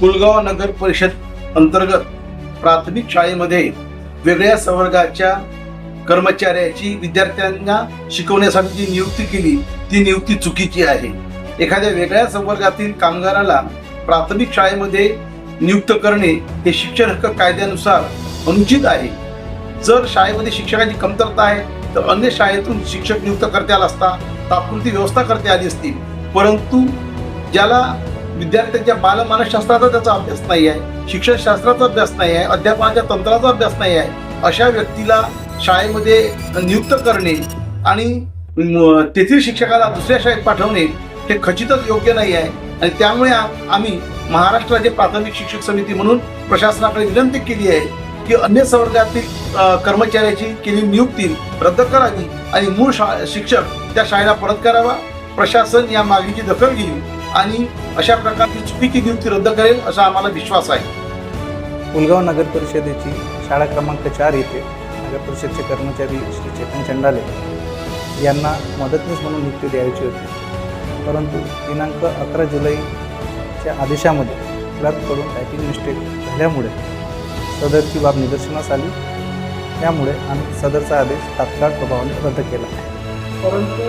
पुलगाव नगर परिषद अंतर्गत प्राथमिक शाळेमध्ये वेगळ्या संवर्गाच्या कर्मचाऱ्याची विद्यार्थ्यांना शिकवण्यासाठी जी नियुक्ती केली. ती नियुक्ती चुकीची आहे. एखाद्या वेगळ्या संवर्गातील कामगाराला प्राथमिक शाळेमध्ये नियुक्त करणे हे शिक्षण हक्क कायद्यानुसार अनुचित आहे. जर शाळेमध्ये शिक्षकाची कमतरता आहे तर अन्य शाळेतून शिक्षक नियुक्त करता आला असता तात्पुरती व्यवस्था करता आली असती. परंतु ज्याला विद्यार्थ्यांच्या बालमानसशास्त्राचा त्याचा अभ्यास नाही आहे शिक्षणशास्त्राचा अभ्यास नाही आहे अध्यापनाच्या तंत्राचा अभ्यास नाही आहे अशा व्यक्तीला शाळेमध्ये नियुक्त करणे आणि तेथील शिक्षकाला दुसऱ्या शाळेत पाठवणे हे खचितच योग्य नाही आहे. आणि त्यामुळे आम्ही महाराष्ट्राचे प्राथमिक शिक्षक समिती म्हणून प्रशासनाकडे विनंती केली आहे की अन्य संवर्गातील कर्मचाऱ्याची केली नियुक्ती रद्द करावी आणि मूळ शा शिक्षक त्या शाळेला परत करावा. प्रशासन या मागणीची दखल घेईल. आणि अशा प्रकारची चुकीची नियुक्ती रद्द करेल असा आम्हाला विश्वास आहे. पुलगाव नगर परिषदेची शाळा क्रमांक चार येथे नगर परिषदचे कर्मचारी श्री चेतन चंडाले यांना मदतनीस म्हणून नियुक्ती द्यायची होती. परंतु दिनांक अकरा जुलैच्या आदेशामध्ये क्लर्ककडून टायपिंग मिस्टेक झाल्यामुळे सदरची बाब निदर्शनास आली. त्यामुळे आम्ही सदरचा आदेश तात्काळ प्रभावाने रद्द केला. परंतु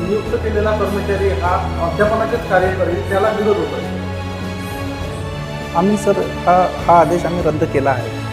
नियुक्त केलेला कर्मचारी हा अध्यापनाचेच कार्य करेल त्याला विरोध होतो आम्ही सर हा हा आदेश आम्ही रद्द केला आहे.